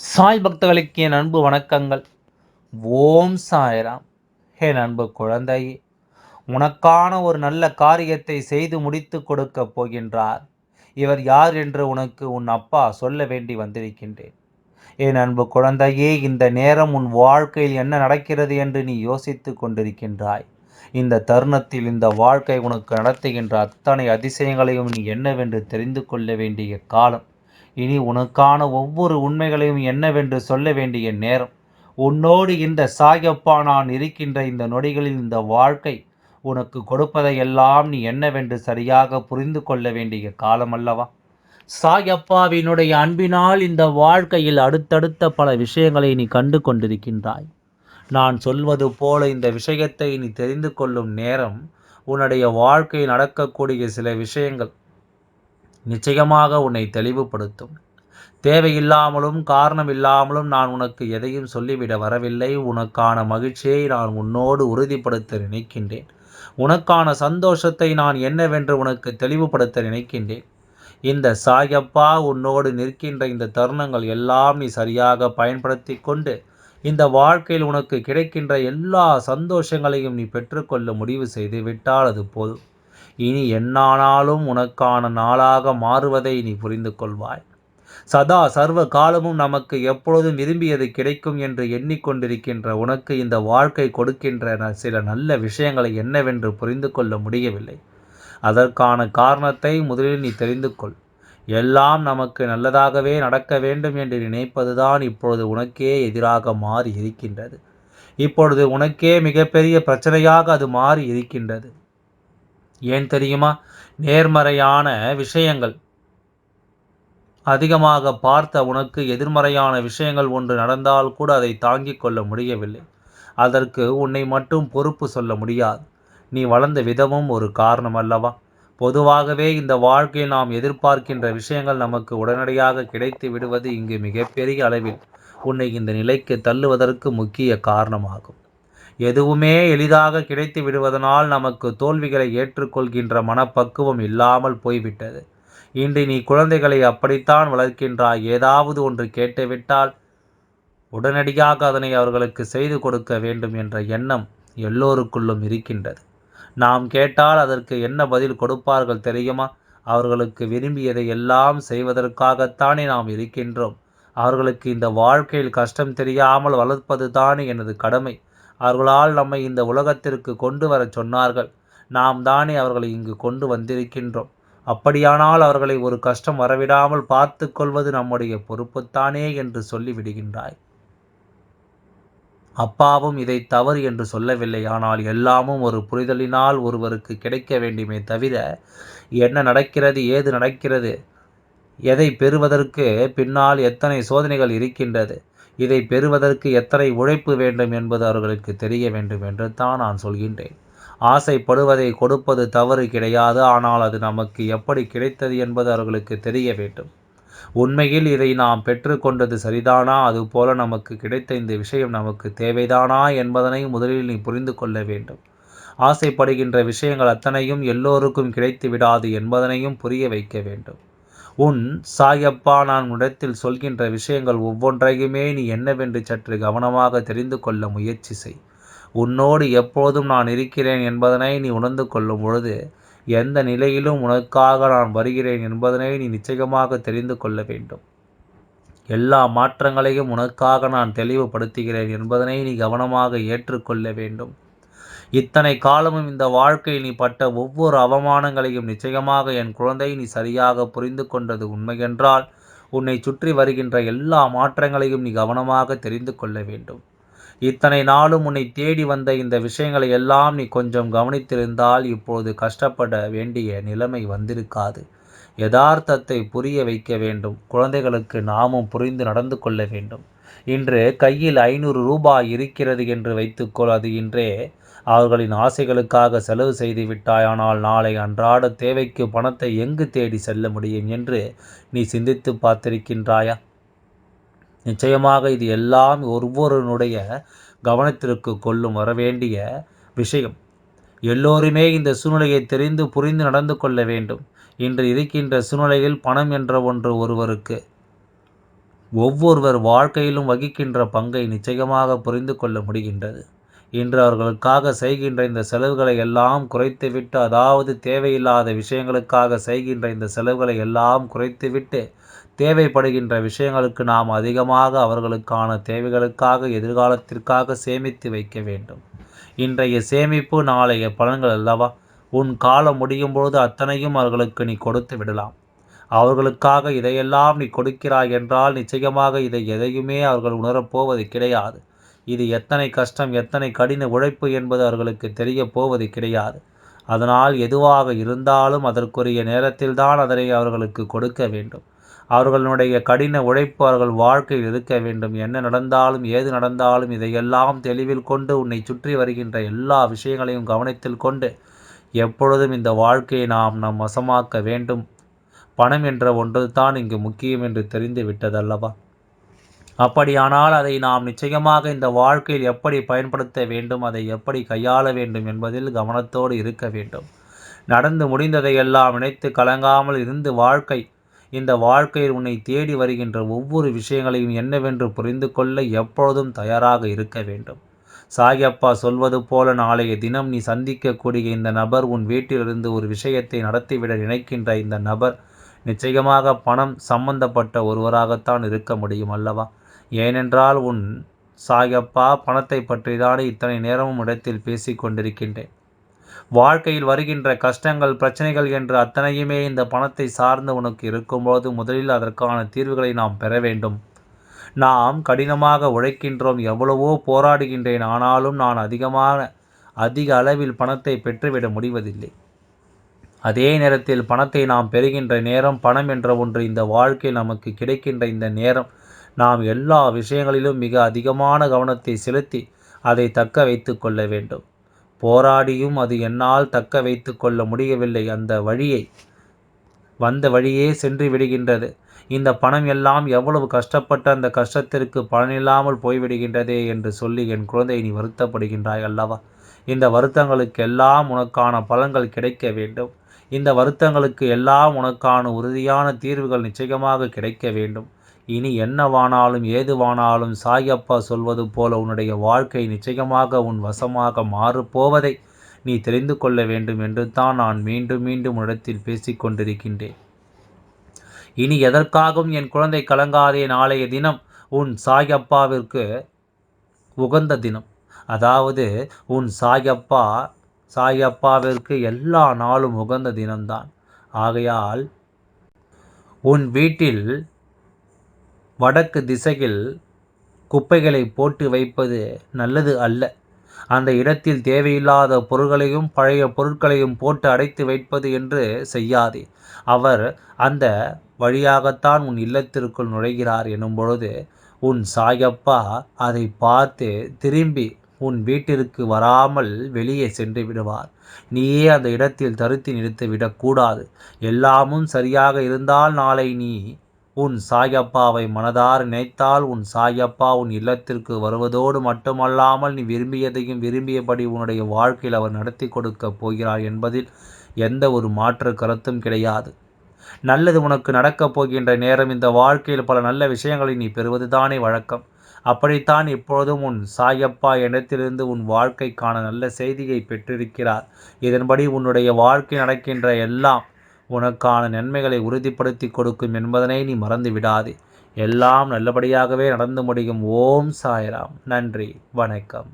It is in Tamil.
சாய் பக்தர்களுக்கு என் அன்பு வணக்கங்கள். ஓம் சாய்ராம். என் அன்பு குழந்தையே உனக்கான ஒரு நல்ல காரியத்தை செய்து முடித்து கொடுக்க போகின்றார். இவர் யார் என்று உனக்கு உன் அப்பா சொல்ல வேண்டி வந்திருக்கின்றேன். என் அன்பு குழந்தையே இந்த நேரம் உன் வாழ்க்கையில் என்ன நடக்கிறது என்று நீ யோசித்து கொண்டிருக்கின்றாய். இந்த தருணத்தில் இந்த வாழ்க்கை உனக்கு நடத்துகின்ற அத்தனை அதிசயங்களையும் நீ என்னவென்று தெரிந்து கொள்ள வேண்டிய காலம். இனி உனக்கான ஒவ்வொரு உண்மைகளையும் என்னவென்று சொல்ல வேண்டிய நேரம். உன்னோடு இந்த சாயப்பா நான் இருக்கின்ற இந்த நொடிகளில் இந்த வாழ்க்கை உனக்கு கொடுப்பதையெல்லாம் நீ என்னவென்று சரியாக புரிந்து கொள்ள வேண்டிய காலம் அல்லவா? சாயப்பாவினுடைய அன்பினால் இந்த வாழ்க்கையில் அடுத்தடுத்த பல விஷயங்களை நீ கண்டு கொண்டிருக்கின்றாய். நான் சொல்வது போல இந்த விஷயத்தை நீ தெரிந்து கொள்ளும் நேரம் உன்னுடைய வாழ்க்கையில் நடக்கக்கூடிய சில விஷயங்கள். நிச்சயமாக உன்னை தெளிவுபடுத்தும். தேவையில்லாமலும் காரணம் இல்லாமலும் நான் உனக்கு எதையும் சொல்லிவிட வரவில்லை. உனக்கான மகிழ்ச்சியை நான் உன்னோடு உறுதிப்படுத்த நினைக்கின்றேன். உனக்கான சந்தோஷத்தை நான் என்னவென்று உனக்கு தெளிவுபடுத்த நினைக்கின்றேன். இந்த சாயப்பா உன்னோடு நிற்கின்ற இந்த தருணங்கள் எல்லாம் நீ சரியாக பயன்படுத்தி கொண்டு இந்த வாழ்க்கையில் உனக்கு கிடைக்கின்ற எல்லா சந்தோஷங்களையும் நீ பெற்றுக்கொள்ள முடிவு செய்து விட்டால் அது போதும். இனி என்னானாலும் உனக்கான நாளாக மாறுவதை நீ புரிந்து கொள்வாய். சதா சர்வ காலமும் நமக்கு எப்பொழுதும் விரும்பியது கிடைக்கும் என்று எண்ணிக்கொண்டிருக்கின்ற உனக்கு இந்த வாழ்க்கை கொடுக்கின்ற சில நல்ல விஷயங்களை என்னவென்று புரிந்து கொள்ள முடியவில்லை. அதற்கான காரணத்தை முதலில் நீ தெரிந்து கொள். எல்லாம் நமக்கு நல்லதாகவே நடக்க வேண்டும் என்று நினைப்பதுதான் இப்பொழுது உனக்கே எதிராக மாறி இருக்கின்றது. இப்பொழுது உனக்கே மிகப்பெரிய பிரச்சனையாக அது மாறி இருக்கின்றது. ஏன் தெரியுமா? நேர்மறையான விஷயங்கள். அதிகமாக பார்த்த உனக்கு எதிர்மறையான விஷயங்கள் ஒன்று நடந்தால் கூட அதை தாங்கிக் கொள்ள முடியவில்லை. அதற்கு உன்னை மட்டும் பொறுப்பு சொல்ல முடியாது. நீ வளர்ந்த விதமும் ஒரு காரணம் அல்லவா? பொதுவாகவே இந்த வாழ்க்கையில் நாம் எதிர்பார்க்கின்ற விஷயங்கள் நமக்கு உடனடியாக கிடைத்து விடுவது இங்கு மிகப்பெரிய அளவில் உன்னை இந்த நிலைக்கு தள்ளுவதற்கு முக்கிய காரணமாகும். எதுவுமே எளிதாக கிடைத்து விடுவதனால் நமக்கு தோல்விகளை ஏற்றுக்கொள்கின்ற மனப்பக்குவம் இல்லாமல் போய்விட்டது. இன்று நீ குழந்தைகளை அப்படித்தான் வளர்க்கின்றாய். ஏதாவது ஒன்று கேட்டுவிட்டால் உடனடியாக அதனை அவர்களுக்கு செய்து கொடுக்க வேண்டும் என்ற எண்ணம் எல்லோருக்குள்ளும் இருக்கின்றது. நாம் கேட்டால் அதற்கு என்ன பதில் கொடுப்பார்கள் தெரியுமா? அவர்களுக்கு விரும்பியதை எல்லாம் செய்வதற்காகத்தானே நாம் இருக்கின்றோம். அவர்களுக்கு இந்த வாழ்க்கையில் கஷ்டம் தெரியாமல் வளர்ப்பது தானே எனது கடமை. அவர்களால் நம்மை இந்த உலகத்திற்கு கொண்டு வர சொன்னார்கள். நாம் தானே அவர்களை இங்கு கொண்டு வந்திருக்கின்றோம். அப்படியானால் அவர்களை ஒரு கஷ்டம் வரவிடாமல் பார்த்து கொள்வது நம்முடைய பொறுப்புத்தானே என்று சொல்லிவிடுகின்றாய். அப்பாவும் இதை தவறு என்று சொல்லவில்லை. ஆனால் எல்லாமும் ஒரு புரிதலினால் ஒருவருக்கு கிடைக்க வேண்டுமே தவிர என்ன நடக்கிறது ஏது நடக்கிறது எதை பெறுவதற்கு பின்னால் எத்தனை சோதனைகள் இருக்கின்றது இதை பெறுவதற்கு எத்தனை உழைப்பு வேண்டும் என்பது அவர்களுக்கு தெரிய வேண்டும் என்று தான் நான் சொல்கின்றேன். ஆசைப்படுவதை கொடுப்பது தவறு கிடையாது ஆனால் அது நமக்கு எப்படி கிடைத்தது என்பது அவர்களுக்கு தெரிய வேண்டும். உண்மையில் இதை நாம் பெற்றுக்கொண்டது சரிதானா? அதுபோல நமக்கு கிடைத்த இந்த விஷயம் நமக்கு தேவைதானா என்பதனை முதலில் நீ புரிந்து கொள்ள வேண்டும். ஆசைப்படுகின்ற விஷயங்கள் அத்தனையும் எல்லோருக்கும் கிடைத்து விடாது என்பதனையும் புரிய வைக்க வேண்டும். உன் சாயப்பா நான் உடத்தில் சொல்கின்ற விஷயங்கள் ஒவ்வொன்றையுமே நீ என்னவென்று சற்று கவனமாக தெரிந்து கொள்ள முயற்சி செய். உன்னோடு எப்போதும் நான் இருக்கிறேன் என்பதனை நீ உணர்ந்து கொள்ளும் பொழுது எந்த நிலையிலும் உனக்காக நான் வருகிறேன் என்பதனை நீ நிச்சயமாக தெரிந்து கொள்ள வேண்டும். எல்லா மாற்றங்களையும் உனக்காக நான் தெளிவுபடுத்துகிறேன் என்பதனை நீ கவனமாக ஏற்றுக்கொள்ள வேண்டும். இத்தனை காலமும் இந்த வாழ்க்கையில் நீ பட்ட ஒவ்வொரு அவமானங்களையும் நிச்சயமாக என் குழந்தை நீ சரியாக புரிந்து கொண்டது உண்மையென்றால் உன்னை சுற்றி வருகின்ற எல்லா மாற்றங்களையும் நீ கவனமாக தெரிந்து கொள்ள வேண்டும். இத்தனை நாளும் உன்னை தேடி வந்த இந்த விஷயங்களை எல்லாம் நீ கொஞ்சம் கவனித்திருந்தால் இப்பொழுது கஷ்டப்பட வேண்டிய நிலைமை வந்திருக்காது. யதார்த்தத்தை புரிய வைக்க வேண்டும். குழந்தைகளுக்கு நாமும் புரிந்து நடந்து கொள்ள வேண்டும். இன்று கையில் ஐநூறு ரூபாய் இருக்கிறது என்று வைத்துக்கொள் அது இன்றே அவர்களின் ஆசைகளுக்காக செலவு செய்து விட்டாயானால் நாளை அன்றாட தேவைக்கு பணத்தை எங்கு தேடி செல்ல முடியும் என்று நீ சிந்தித்து பார்த்திருக்கின்றாயா? நிச்சயமாக இது எல்லாம் ஒவ்வொருனுடைய கவனத்திற்கு கொள்ளும் வரவேண்டிய விஷயம். எல்லோருமே இந்த சூழ்நிலையை தெரிந்து புரிந்து நடந்து கொள்ள வேண்டும். இன்று இருக்கின்ற சூழ்நிலையில் பணம் என்ற ஒன்று ஒருவருக்கு ஒவ்வொருவர் வாழ்க்கையிலும் வகிக்கின்ற பங்கை நிச்சயமாக புரிந்து கொள்ள முடிகின்றது. இன்று அவர்களுக்காக செய்கின்ற இந்த செலவுகளை எல்லாம் குறைத்துவிட்டு அதாவது தேவையில்லாத விஷயங்களுக்காக செய்கின்ற இந்த செலவுகளை எல்லாம் குறைத்துவிட்டு தேவைப்படுகின்ற விஷயங்களுக்கு நாம் அதிகமாக அவர்களுக்கான தேவைகளுக்காக எதிர்காலத்திற்காக சேமித்து வைக்க வேண்டும். இன்றைய சேமிப்பு நாளைய பலன்கள் அல்லவா? உன் காலம் முடியும் பொழுது அத்தனையும் அவர்களுக்கு நீ கொடுத்து விடலாம். அவர்களுக்காக இதையெல்லாம் நீ கொடுக்கிறாய் என்றால் நிச்சயமாக இதை எதையுமே அவர்கள் உணரப்போவது கிடையாது. இது எத்தனை கஷ்டம் எத்தனை கடின உழைப்பு என்பது அவர்களுக்கு தெரிய போவது கிடையாது. அதனால் எதுவாக இருந்தாலும் அதற்குரிய நேரத்தில்தான் அதனை அவர்களுக்கு கொடுக்க வேண்டும். அவர்களுடைய கடின உழைப்பு அவர்கள் வாழ்க்கையில் இருக்க வேண்டும். என்ன நடந்தாலும் ஏது நடந்தாலும் இதையெல்லாம் தெளிவில் கொண்டு உன்னை சுற்றி வருகின்ற எல்லா விஷயங்களையும் கவனத்தில் கொண்டு எப்பொழுதும் இந்த வாழ்க்கையை நாம் நம் வசமாக்க வேண்டும். பணம் என்ற ஒன்று தான் இங்கு முக்கியம் என்று தெரிந்து விட்டதல்லவா அப்படியானால் அதை நாம் நிச்சயமாக இந்த வாழ்க்கையில் எப்படி பயன்படுத்த வேண்டும் அதை எப்படி கையாள வேண்டும் என்பதில் கவனத்தோடு இருக்க வேண்டும். நடந்து முடிந்ததையெல்லாம் நினைத்து கலங்காமல் இருந்து வாழ்க்கை இந்த வாழ்க்கையில் உன்னை தேடி வருகின்ற ஒவ்வொரு விஷயங்களையும் என்னவென்று புரிந்து கொள்ள எப்பொழுதும் தயாராக இருக்க வேண்டும். சாயப்பா சொல்வது போல நாளைய தினம் நீ சந்திக்கக்கூடிய இந்த நபர் உன் வீட்டிலிருந்து ஒரு விஷயத்தை நடத்திவிட நினைக்கின்ற இந்த நபர் நிச்சயமாக பணம் சம்பந்தப்பட்ட ஒருவராகத்தான் இருக்க முடியும் அல்லவா? ஏனென்றால் உன் சாயப்பா பணத்தை பற்றிதானே இத்தனை நேரமும் இடத்தில் பேசிக் கொண்டிருக்கின்றேன். வாழ்க்கையில் வருகின்ற கஷ்டங்கள் பிரச்சனைகள் என்று அத்தனையுமே இந்த பணத்தை சார்ந்து உனக்கு இருக்கும்போது முதலில் அதற்கான தீர்வுகளை நாம் பெற வேண்டும். நாம் கடினமாக உழைக்கின்றோம் எவ்வளவோ போராடுகின்றேன் ஆனாலும் நான் அதிகமான அதிக அளவில் பணத்தை பெற்றுவிட முடிவதில்லை. அதே நேரத்தில் பணத்தை நாம் பெறுகின்ற நேரம் பணம் என்ற ஒன்று இந்த வாழ்க்கையில் நமக்கு கிடைக்கின்ற இந்த நேரம் நாம் எல்லா விஷயங்களிலும் மிக அதிகமான கவனத்தை செலுத்தி அதை தக்க வைத்து கொள்ள வேண்டும். போராடியும் அது என்னால் தக்க வைத்து கொள்ள முடியவில்லை. அந்த வழியை வந்த வழியே சென்று விடுகின்றது. இந்த பணம் எல்லாம் எவ்வளவு கஷ்டப்பட்ட அந்த கஷ்டத்திற்கு பலனில்லாமல் போய்விடுகின்றதே என்று சொல்லி என் குழந்தை நீ வருத்தப்படுகின்றாய் அல்லவா? இந்த வருத்தங்களுக்கு எல்லாம் உனக்கான பலன்கள் கிடைக்க வேண்டும். இந்த வருத்தங்களுக்கு எல்லாம் உனக்கான உறுதியான தீர்வுகள் நிச்சயமாக கிடைக்க வேண்டும். இனி என்னவானாலும் ஏதுவானாலும் சாயப்பா சொல்வது போல உன்னுடைய வாழ்க்கை நிச்சயமாக உன் வசமாக மாறுபோவதை நீ தெரிந்து கொள்ள வேண்டும் என்று தான் நான் மீண்டும் மீண்டும் உன்னிடத்தில் பேசிக்கொண்டிருக்கின்றேன் இனி எதற்காகவும் என் குழந்தை கலங்காதே நாளைய தினம் உன் சாயப்பாவிற்கு உகந்த தினம். அதாவது உன் சாயப்பா சாயப்பாவிற்கு எல்லா நாளும் உகந்த தினம்தான். ஆகையால் உன் வீட்டில் வடக்கு திசையில் குப்பைகளை போட்டு வைப்பது நல்லது அல்ல. அந்த இடத்தில் தேவையில்லாத பொருள்களையும் பழைய பொருட்களையும் போட்டு அடைத்து வைப்பது என்று செய்யாதே. அவர் அந்த வழியாகத்தான் உன் இல்லத்திற்குள் நுழைகிறார் எனும் பொழுது உன் சாயப்பா அதை பார்த்து திரும்பி உன் வீட்டிற்கு வராமல் வெளியே சென்று விடுவார். நீயே அந்த இடத்தில் தருத்தி நிறுத்தி விடக்கூடாது. எல்லாமும் சரியாக இருந்தால் நாளை நீ உன் சாயப்பாவை மனதார் நினைத்தால் உன் சாயப்பா உன் இல்லத்திற்கு வருவதோடு மட்டுமல்லாமல் நீ விரும்பியதையும் விரும்பியபடி உன்னுடைய வாழ்க்கையில் அவர் நடத்தி கொடுக்கப் போகிறார் என்பதில் எந்த ஒரு மாற்று கருத்தும் கிடையாது. நல்லது உனக்கு நடக்கப் போகின்ற நேரம் இந்த வாழ்க்கையில் பல நல்ல விஷயங்களை நீ பெறுவதுதானே வழக்கம். அப்படித்தான் இப்பொழுதும் உன் சாயப்பா இடத்திலிருந்து உன் வாழ்க்கைக்கான நல்ல செய்தியை பெற்றிருக்கிறார். இதன்படி உன்னுடைய வாழ்க்கை நடக்கின்ற எல்லாம் உனக்கான நன்மைகளை உறுதிப்படுத்தி கொடுக்கும் என்பதனை நீ மறந்து விடாதே எல்லாம் நல்லபடியாகவே நடந்து முடியும். ஓம் சாய்ராம். நன்றி. வணக்கம்.